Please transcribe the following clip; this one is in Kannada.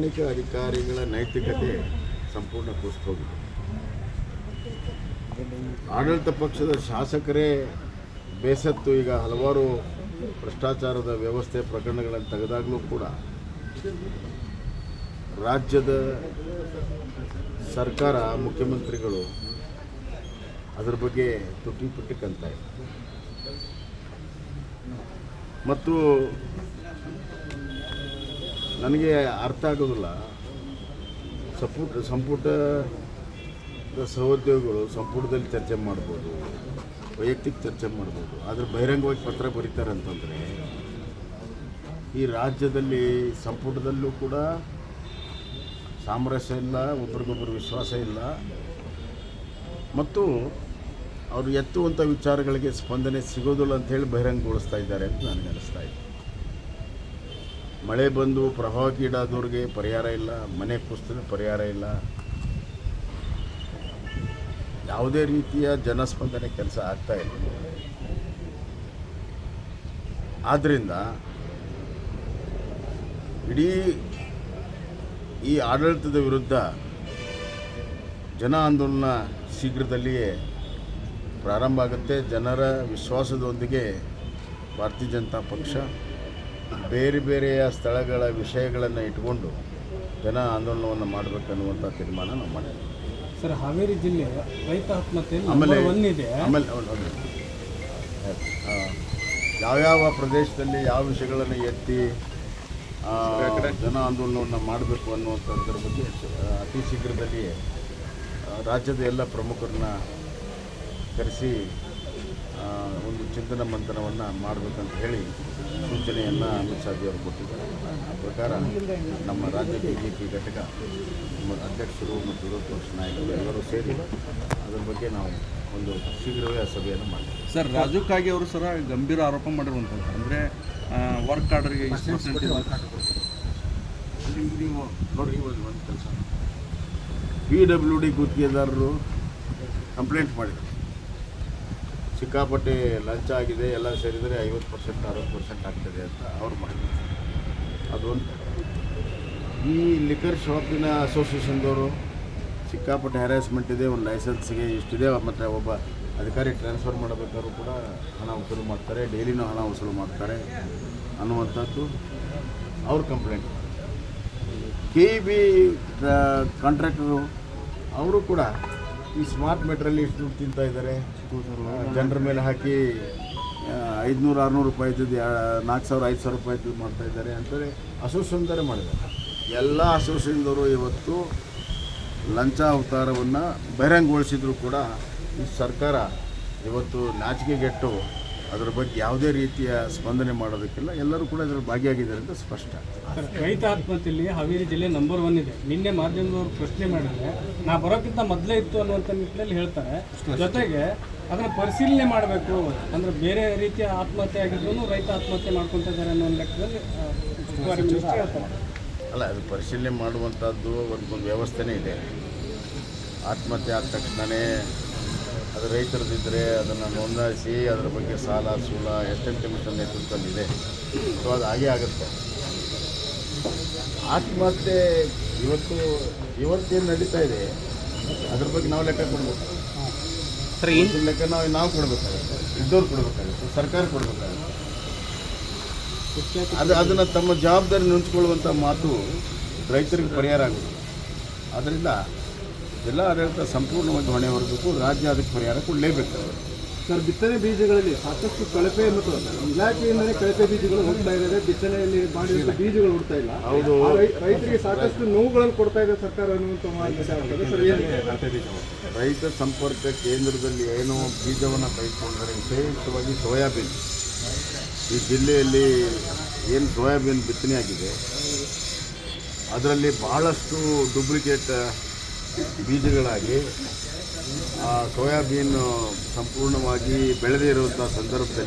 ಸೈನಿಕ ಅಧಿಕಾರಿಗಳ ನೈತಿಕತೆ ಸಂಪೂರ್ಣ ಕುಸಿತೋಗಿದೆ. ಆಡಳಿತ ಪಕ್ಷದ ಶಾಸಕರೇ ಬೇಸತ್ತು ಈಗ ಹಲವಾರು ಭ್ರಷ್ಟಾಚಾರದ ವ್ಯವಸ್ಥೆ ಪ್ರಕರಣಗಳನ್ನು ತೆಗೆದಾಗಲೂ ಕೂಡ ರಾಜ್ಯದ ಸರ್ಕಾರ, ಮುಖ್ಯಮಂತ್ರಿಗಳು ಅದರ ಬಗ್ಗೆ ತುಟಿ ಪುಟ್ಟಿ ಕಂತಾರೆ ಮತ್ತು ನನಗೆ ಅರ್ಥ ಆಗೋದಿಲ್ಲ. ಸಂಪುಟ ಸಂಪುಟದ ಸಹೋದ್ಯೋಗಿಗಳು ಸಂಪುಟದಲ್ಲಿ ಚರ್ಚೆ ಮಾಡ್ಬೋದು, ವೈಯಕ್ತಿಕ ಚರ್ಚೆ ಮಾಡ್ಬೋದು, ಆದರೆ ಬಹಿರಂಗವಾಗಿ ಪತ್ರ ಬರೀತಾರೆ ಅಂತಂದರೆ, ಈ ರಾಜ್ಯದಲ್ಲಿ ಸಂಪುಟದಲ್ಲೂ ಕೂಡ ಸಾಮರಸ್ಯ ಇಲ್ಲ ಒಬ್ರಿಗೊಬ್ಬರು ವಿಶ್ವಾಸ ಇಲ್ಲ. ಮತ್ತು ಅವರು ಎತ್ತುವಂಥ ವಿಚಾರಗಳಿಗೆ ಸ್ಪಂದನೆ ಸಿಗೋದಿಲ್ಲ ಅಂತ ಹೇಳಿ ಬಹಿರಂಗಗೊಳಿಸ್ತಾ ಇದ್ದಾರೆ ಅಂತ ನನಗೆ ಅನಿಸ್ತಾ ಇದೆ. ಮಳೆ ಬಂದು ಪ್ರವಾಹಕ್ಕೀಡಾದವ್ರಿಗೆ ಪರಿಹಾರ ಇಲ್ಲ, ಮನೆ ಕುಸ್ತಿನ ಪರಿಹಾರ ಇಲ್ಲ. ಯಾವುದೇ ರೀತಿಯ ಜನಸ್ಪಂದನೆ ಕೆಲಸ ಆಗ್ತಾ ಇಲ್ಲ. ಆದ್ದರಿಂದ ಇಡೀ ಈ ಆಡಳಿತದ ವಿರುದ್ಧ ಜನ ಆಂದೋಲನ ಶೀಘ್ರದಲ್ಲಿಯೇ ಪ್ರಾರಂಭ ಆಗುತ್ತೆ. ಜನರ ವಿಶ್ವಾಸದೊಂದಿಗೆ ಭಾರತೀಯ ಜನತಾ ಪಕ್ಷ ಬೇರೆ ಬೇರೆಯ ಸ್ಥಳಗಳ ವಿಷಯಗಳನ್ನು ಇಟ್ಕೊಂಡು ಜನ ಆಂದೋಲನವನ್ನು ಮಾಡಬೇಕನ್ನುವಂಥ ತೀರ್ಮಾನ ನಾವು ಮಾಡಿದ್ವಿ. ಸರ್ ಹಾವೇರಿ ಜಿಲ್ಲೆ ರೈತ ಆತ್ಮಹತ್ಯೆ ಆಮೇಲೆ ಒಂದಿದೆ ಆಮೇಲೆ ಯಾವ್ಯಾವ ಪ್ರದೇಶದಲ್ಲಿ ಯಾವ ವಿಷಯಗಳನ್ನು ಎತ್ತಿ ಜನ ಆಂದೋಲನವನ್ನು ಮಾಡಬೇಕು ಅನ್ನುವಂಥದ್ರ ಬಗ್ಗೆ ಅತಿ ಶೀಘ್ರದಲ್ಲಿಯೇ ರಾಜ್ಯದ ಎಲ್ಲ ಪ್ರಮುಖರನ್ನ ಕರೆಸಿ ಒಂದು ಚಿಂತನ ಮಂಥನವನ್ನು ಮಾಡಬೇಕಂತ ಹೇಳಿ ಸೂಚನೆಯನ್ನು ಅಮಿತ್ ಶಾ ಅವರು ಕೊಟ್ಟಿದ್ದಾರೆ. ಆ ಪ್ರಕಾರ ನಮ್ಮ ರಾಜ್ಯ ಬಿ ಜೆ ಪಿ ಘಟಕ ನಮ್ಮ ಅಧ್ಯಕ್ಷರು ಮತ್ತು ವಿರೋಧ ಪಕ್ಷ ನಾಯಕರು ಎಲ್ಲರೂ ಸೇರಿ ಅದರ ಬಗ್ಗೆ ನಾವು ಒಂದು ಶೀಘ್ರವೇ ಆ ಸಭೆಯನ್ನು ಮಾಡ್ತೀವಿ. ಸರ್ ರಾಜು ಕಾಗೆ ಅವರು ಸರ ಗಂಭೀರ ಆರೋಪ ಮಾಡಿರುವಂಥದ್ದು ಅಂದರೆ ವರ್ಕ್ ಆರ್ಡರ್ಗೆ ಇಷ್ಟು ಪರ್ಸೆಂಟ್ ಇಲ್ಲಿ ನೀವು ನೋಡಿ ಒಂದು ಒಂದು ಕೆಲಸ. ಪಿ ಡಬ್ಲ್ಯೂ ಡಿ ಗುತ್ತಿಗೆದಾರರು ಕಂಪ್ಲೇಂಟ್ ಮಾಡಿದರು. ಸಿಕ್ಕಾಪಟ್ಟೆ ಲಂಚ ಆಗಿದೆ, ಎಲ್ಲ ಸೇರಿದರೆ ಐವತ್ತು ಪರ್ಸೆಂಟ್, ಅರವತ್ತು ಪರ್ಸೆಂಟ್ ಆಗ್ತದೆ ಅಂತ ಅವ್ರು ಮಾಡಿದ್ರು ಅದೊಂದು. ಈ ಲಿಕರ್ ಶಾಪಿನ ಅಸೋಸಿಯೇಷನ್ದವರು ಸಿಕ್ಕಾಪಟ್ಟೆ ಹ್ಯಾರಾಸ್ಮೆಂಟ್ ಇದೆ, ಒಂದು ಲೈಸೆನ್ಸ್ಗೆ ಇಷ್ಟಿದೆ, ಮತ್ತು ಒಬ್ಬ ಅಧಿಕಾರಿ ಟ್ರಾನ್ಸ್ಫರ್ ಮಾಡಬೇಕಾದ್ರೂ ಕೂಡ ಹಣ ವಸೂಲು ಮಾಡ್ತಾರೆ ಡೈಲಿನೂ ಹಣ ವಸೂಲು ಮಾಡ್ತಾರೆ ಅನ್ನುವಂಥದ್ದು ಅವ್ರ complaint K E B contractor ಅವರು ಕೂಡ ಈ ಸ್ಮಾರ್ಟ್ ಮೀಟ್ರಲ್ಲಿ ಇಷ್ಟು ದುಡ್ಡು ತಿಂತಾ ಇದ್ದಾರೆ. ಜನರ ಮೇಲೆ ಹಾಕಿ ಐದುನೂರು, ಆರುನೂರು ರೂಪಾಯಿ ಇದ್ದದ್ದು ನಾಲ್ಕು ಸಾವಿರ, ಐದು ಸಾವಿರ ರೂಪಾಯಿ ಇದ್ದು ಮಾಡ್ತಾ ಇದ್ದಾರೆ ಅಂತಾರೆ ಅಸೋಸಿಯೇಷನ್ದವರೇ ಮಾಡಿದ್ದಾರೆ. ಎಲ್ಲ ಅಸೋಸಿಯೇಷನ್ದವರು ಇವತ್ತು ಲಂಚ ಅವತಾರವನ್ನು ಬಹಿರಂಗಗೊಳಿಸಿದ್ರು ಕೂಡ ಈ ಸರ್ಕಾರ ಇವತ್ತು ನಾಚಿಕೆಗೆಟ್ಟು ಅದರ ಬಗ್ಗೆ ಯಾವುದೇ ರೀತಿಯ ಸ್ಪಂದನೆ ಮಾಡೋದಕ್ಕಿಲ್ಲ. ಎಲ್ಲರೂ ಕೂಡ ಇದರ ಭಾಗಿಯಾಗಿದ್ದಾರೆ ಅಂತ ಸ್ಪಷ್ಟ. ರೈತ ಆತ್ಮಹತ್ಯೆಯಲ್ಲಿ ಹಾವೇರಿ ಜಿಲ್ಲೆ ನಂಬರ್ ಒನ್ ಇದೆ. ನಿನ್ನೆ ಮಾಧ್ಯಮದವರು ಪ್ರಶ್ನೆ ಮಾಡಿದ್ರೆ ನಾ ಬರೋಕ್ಕಿಂತ ಮೊದಲೇ ಇತ್ತು ಅನ್ನುವಂಥ ನಿಟ್ಟಿನಲ್ಲಿ ಹೇಳ್ತಾರೆ. ಜೊತೆಗೆ ಅದನ್ನು ಪರಿಶೀಲನೆ ಮಾಡಬೇಕು ಅಂದ್ರೆ ಬೇರೆ ರೀತಿಯ ಆತ್ಮಹತ್ಯೆ ಆಗಿದ್ರು ರೈತ ಆತ್ಮಹತ್ಯೆ ಮಾಡ್ಕೊತಾ ಇದ್ದಾರೆ ಅನ್ನೋ ಲೆಕ್ಕದಲ್ಲಿ ಅಲ್ಲ ಅದು ಪರಿಶೀಲನೆ ಮಾಡುವಂಥದ್ದು ಒಂದು ವ್ಯವಸ್ಥೆನೇ ಇದೆ. ಆತ್ಮಹತ್ಯೆ ಆದ ತಕ್ಷಣವೇ ಅದು ರೈತರದಿದ್ದರೆ ಅದನ್ನು ನೋಂದಾಯಿಸಿ ಅದರ ಬಗ್ಗೆ ಸಾಲ ಸೂಲ ಎಷ್ಟೆಂಟ್ ಕಮಿಷನ್ ನೇತೃತ್ವದಲ್ಲಿದೆ ಸೊ ಅದು ಹಾಗೇ ಆಗುತ್ತೆ. ಆತ್ಮಹತ್ಯೆ ಇವತ್ತು ಇವತ್ತೇನು ನಡೀತಾ ಇದೆ ಅದ್ರ ಬಗ್ಗೆ ನಾವು ಲೆಕ್ಕ ಕೊಡಬೇಕು. ಸರ್ ಲೆಕ್ಕ ನಾವು ನಾವು ಕೊಡಬೇಕಾಗುತ್ತೆ. ಇದ್ದವ್ರು ಕೊಡಬೇಕಾಗುತ್ತೆ ಸರ್ಕಾರ ಕೊಡಬೇಕಾಗುತ್ತೆ. ಅದು ಅದನ್ನು ತಮ್ಮ ಜವಾಬ್ದಾರಿ ನುಂಚ್ಕೊಳ್ಳುವಂಥ ಮಾತು ರೈತರಿಗೆ ಪರಿಹಾರ ಆಗುತ್ತೆ. ಆದ್ದರಿಂದ ಜಿಲ್ಲಾ ಆಡಳಿತ ಸಂಪೂರ್ಣವಾಗಿ ಹೊಣೆ ಹೊರಬೇಕು ರಾಜ್ಯ ಅದಕ್ಕೆ ಪರಿಹಾರ ಕೊಡಲೇಬೇಕು. ಸರ್ ಬಿತ್ತನೆ ಬೀಜಗಳಲ್ಲಿ ಸಾಕಷ್ಟು ಕಳಪೆ ಮತ್ತು ಇಲಾಖೆಯಿಂದಲೇ ಕಳಪೆ ಬೀಜಗಳು ಹೋಗ್ತಾ ಇದ್ದಾರೆ ಬಿತ್ತನೆಯಲ್ಲಿ ಮಾಡಿದ ಬೀಜಗಳು ಹುಡ್ತಾ ಇಲ್ಲ. ಹೌದು. ರೈತರಿಗೆ ಸಾಕಷ್ಟು ನೋವುಗಳನ್ನು ಕೊಡ್ತಾ ಇದೆ ಸರ್ಕಾರ ಅನ್ನುವಂಥ ರೈತ ಸಂಪರ್ಕ ಕೇಂದ್ರದಲ್ಲಿ ಏನೋ ಬೀಜವನ್ನು ತೆಗೆದುಕೊಂಡರೆ ವಿಶೇಷವಾಗಿ ಸೋಯಾಬೀನ್. ಈ ಜಿಲ್ಲೆಯಲ್ಲಿ ಏನು ಸೋಯಾಬೀನ್ ಬಿತ್ತನೆ ಆಗಿದೆ ಅದರಲ್ಲಿ ಬಹಳಷ್ಟು ಡೂಪ್ಲಿಕೇಟ್ ಬೀಜಗಳಾಗಿ ಆ ಸೋಯಾಬೀನ್ ಸಂಪೂರ್ಣವಾಗಿ ಬೆಳೆದಿರುವಂಥ ಸಂದರ್ಭದಲ್ಲಿ